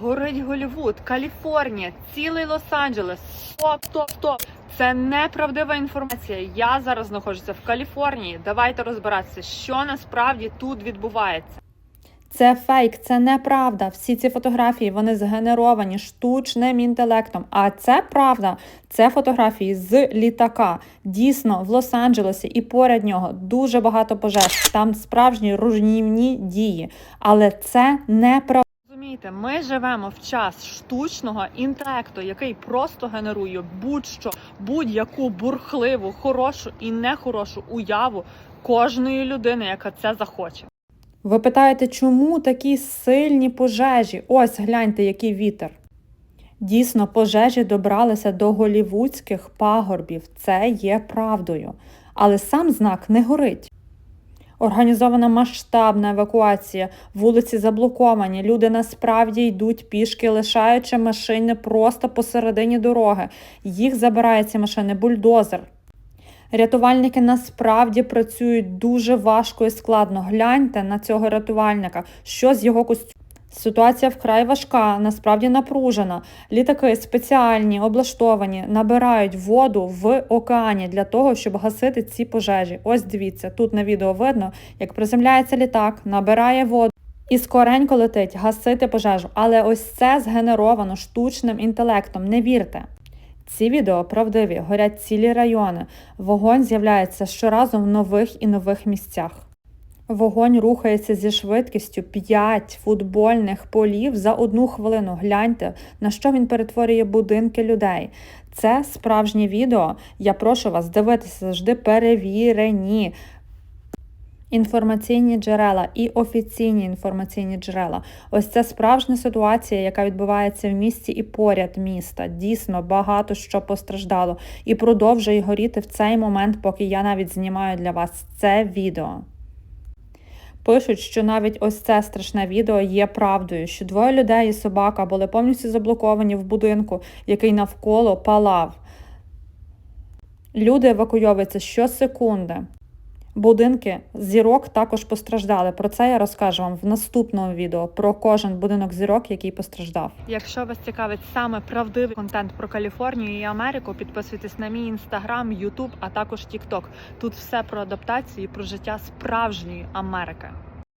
горить Голівуд, Каліфорнія, цілий Лос-Анджелес. Стоп, стоп, стоп. Це неправдива інформація. Я зараз знаходжуся в Каліфорнії. Давайте розбиратися, що насправді тут відбувається. Це фейк, це неправда. Всі ці фотографії вони згенеровані штучним інтелектом. А це правда. Це фотографії з літака. Дійсно, в Лос-Анджелесі і поряд нього дуже багато пожеж. Там справжні руйнівні дії. Але це неправда. Розумієте, ми живемо в час штучного інтелекту, який просто генерує будь-що, будь-яку бурхливу, хорошу і нехорошу уяву кожної людини, яка це захоче. Ви питаєте, чому такі сильні пожежі? Ось гляньте, який вітер. Дійсно, пожежі добралися до голівудських пагорбів. Це є правдою. Але сам знак не горить. Організована масштабна евакуація, вулиці заблоковані. Люди насправді йдуть пішки, лишаючи машини просто посередині дороги. Їх забирає ці машини бульдозер. Рятувальники насправді працюють дуже важко і складно. Гляньте на цього рятувальника, що з його костюмом. Ситуація вкрай важка, насправді напружена. Літаки спеціальні, облаштовані, набирають воду в океані для того, щоб гасити ці пожежі. Ось дивіться, тут на відео видно, як приземляється літак, набирає воду. І скоренько летить гасити пожежу. Але ось це згенеровано штучним інтелектом. Не вірте. Ці відео правдиві, горять цілі райони. Вогонь з'являється щоразу в нових і нових місцях. Вогонь рухається зі швидкістю 5 футбольних полів за одну хвилину. Гляньте, на що він перетворює будинки людей. Це справжнє відео. Я прошу вас дивитися завжди перевірені. Інформаційні джерела і офіційні інформаційні джерела. Ось це справжня ситуація, яка відбувається в місті і поряд міста. Дійсно багато що постраждало і продовжує горіти в цей момент, поки я навіть знімаю для вас це відео. Пишуть, що навіть ось це страшне відео є правдою, що двоє людей і собака були повністю заблоковані в будинку, який навколо палав. Люди евакуйовуються щосекунди. Будинки зірок також постраждали. Про це я розкажу вам в наступному відео про кожен будинок зірок, який постраждав. Якщо вас цікавить саме правдивий контент про Каліфорнію і Америку, підписуйтесь на мій інстаграм, Ютуб, а також Тікток. Тут все про адаптацію і про життя справжньої Америки.